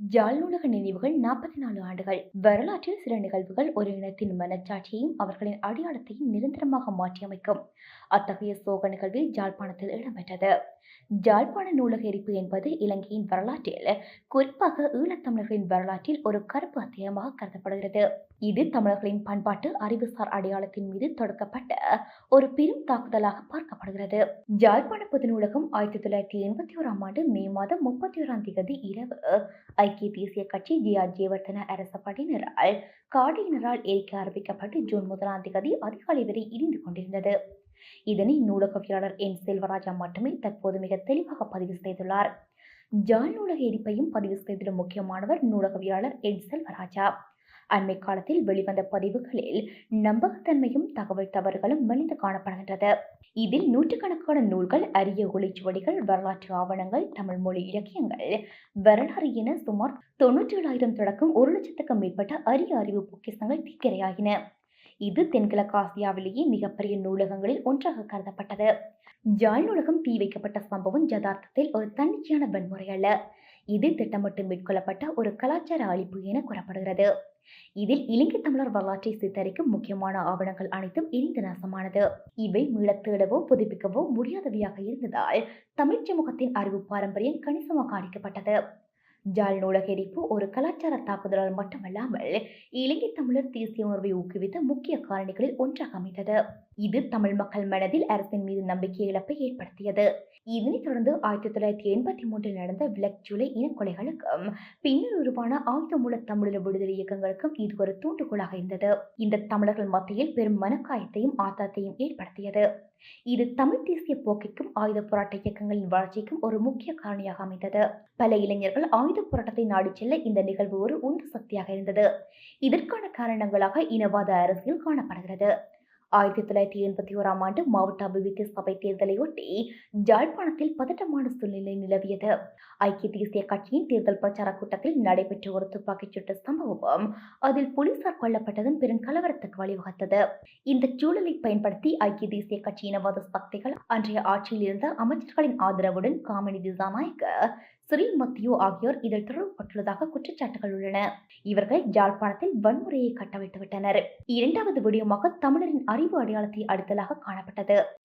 யாழ் நூலக நினைவுகள் நாற்பத்தி நாலு ஆண்டுகள். வரலாற்றில் சில நிகழ்வுகள் ஒரு இனத்தின் மனச்சாட்சியையும் அவர்களின் அடையாளத்தையும் நிரந்தரமாக மாற்றியமைக்கும். அத்தகைய சோக நிகழ்வு யாழ்ப்பாணத்தில் இடம்பெற்றது. யாழ்ப்பாண நூலக எரிப்பு என்பது இலங்கையின் வரலாற்றில் குறிப்பாக ஈழத்தமிழர்களின் வரலாற்றில் ஒரு கருப்பு அத்தியமாக கருதப்படுகிறது. இது தமிழர்களின் பண்பாட்டு அறிவுசார் அடையாளத்தின் மீது தொடக்கப்பட்ட ஒரு பெரும் தாக்குதலாக பார்க்கப்படுகிறது. யாழ்ப்பாண பொது நூலகம் ஆயிரத்தி தொள்ளாயிரத்தி எண்பத்தி ஓராம் ஆண்டு மே மாதம் முப்பத்தி ஓராம் தேதி இரவு ஐக்கிய தேசிய கட்சி ஜி ஆர் ஜெயவர்தன அரச படையினரால் காடியினரால் எரிக்க ஆரம்பிக்கப்பட்டு ஜூன் முதலாம் தேதி அதிகாலை வரை இடிந்து கொண்டிருந்தது. இதனை நூலகவியலாளர் என் செல்வராஜா மட்டுமே தற்போது மிக தெளிவாக பதிவு செய்துள்ளார். ஜான் நூலக எரிப்பையும் பதிவு செய்துள்ள முக்கியமானவர் நூலகவியலாளர் என் செல்வராஜா. அண்மை காலத்தில் வெளிவந்த பதிவுகளில் நம்பகத்தன்மையும் தகவல் தவறுகளும் மலிந்து காணப்படுகின்றது. இதில் நூற்றுக்கணக்கான நூல்கள் அரிய ஒளிச்சுவடிகள் வரலாற்று ஆவணங்கள் தமிழ் மொழி இலக்கியங்கள் வரலாறு என சுமார் தொன்னூற்றி ஏழாயிரம் தொடக்கம் ஒரு லட்சத்துக்கும் மேற்பட்ட அரிய அறிவு பொக்கிசங்கள் தீக்கிரையாகின. இது தென்கிழக்கு ஆசியாவிலேயே மிகப்பெரிய நூலகங்களில் ஒன்றாக கருதப்பட்டது. ஜாழ் நூலகம் தீ வைக்கப்பட்ட சம்பவம் யதார்த்தத்தில் ஒரு தன்னிச்சையான வன்முறை அல்ல. இது திட்டமிட்டு மேற்கொள்ளப்பட்ட ஒரு கலாச்சார அழிப்பு என கூறப்படுகிறது. இதில் இலங்கை தமிழர் வரலாற்றை சித்தரிக்கும் முக்கியமான ஆவணங்கள் அனைத்தும் எரிந்து நாசமானது. இவை மீளத் தேடவோ புதுப்பிக்கவோ முடியாதவையாக இருந்ததால் தமிழ் சமூகத்தின் அறிவு பாரம்பரியம் கணிசமாக அளிக்கப்பட்டது ஜாழ் நூலக எரிப்பு ஒரு கலாச்சார தாக்குதலால் மட்டுமல்லாமல் இலங்கை தமிழர் தேசிய உணர்வை ஊக்குவித்த முக்கிய காரணிகளில் ஒன்றாக அமைந்தது. இது தமிழ் மக்கள் மனதில் அரசின் மீது நம்பிக்கை இழப்பை ஏற்படுத்தியது. இதனைத் தொடர்ந்து ஆயிரத்தி தொள்ளாயிரத்தி எண்பத்தி மூன்றில் நடந்த விலக் ஜூலை இனக்கொலைகளுக்கும் பின்னர் உருவான ஆயுதமூல தமிழர் விடுதலை இயக்கங்களுக்கும் இது ஒரு தூண்டுகோலாக இருந்தது. இந்த தமிழர்கள் மத்தியில் பெரும் மனக்காயத்தையும் ஆத்தத்தையும் ஏற்படுத்தியது. இது தமிழ் தேசிய போக்கிற்கும் ஆயுத போராட்ட இயக்கங்களின் வளர்ச்சிக்கும் ஒரு முக்கிய காரணியாக அமைந்தது. பல இளைஞர்கள் ஆயுத போராட்டத்தை நாடி செல்ல இந்த நிகழ்வு ஒரு உந்து சக்தியாக இருந்தது. இதற்கான காரணங்களாக இனவாத அரசியல் காணப்படுகிறது. ஆயிரத்தி தொள்ளாயிரத்தி எண்பத்தி ஓராம் ஆண்டு மாவட்ட அபிவிருத்தி சபை தேர்தலையொட்டி ஜாழ்ப்பாணத்தில் பதட்டமான சூழ்நிலை நிலவியது. ஐக்கிய தேசிய கட்சியின் தேர்தல் பிரச்சார கூட்டத்தில் நடைபெற்ற ஒரு துப்பாக்கிச் சூட்டு சம்பவம் அதில் போலீசார் கொல்லப்பட்டதும் பெரும் கலவரத்துக்கு வழிவகுத்தது. இந்த சூழலை பயன்படுத்தி ஐக்கிய தேசிய கட்சியினவாத சக்திகள் அன்றைய ஆட்சியில் இருந்த அமைச்சர்களின் ஆதரவுடன் காமெடி திசாநாயக்க சிறில் மத்தியோ ஆகியோர் இதில் தொடர்புபட்டுள்ளதாக குற்றச்சாட்டுகள் உள்ளன. இவர்கள் ஜாழ்ப்பாணத்தில் வன்முறையை கட்டவிழ்த்து விட்டனர் இரண்டாவது விடயமாக தமிழரின் அறிவு அடையாளத்தை அடுத்தலாக காணப்பட்டது.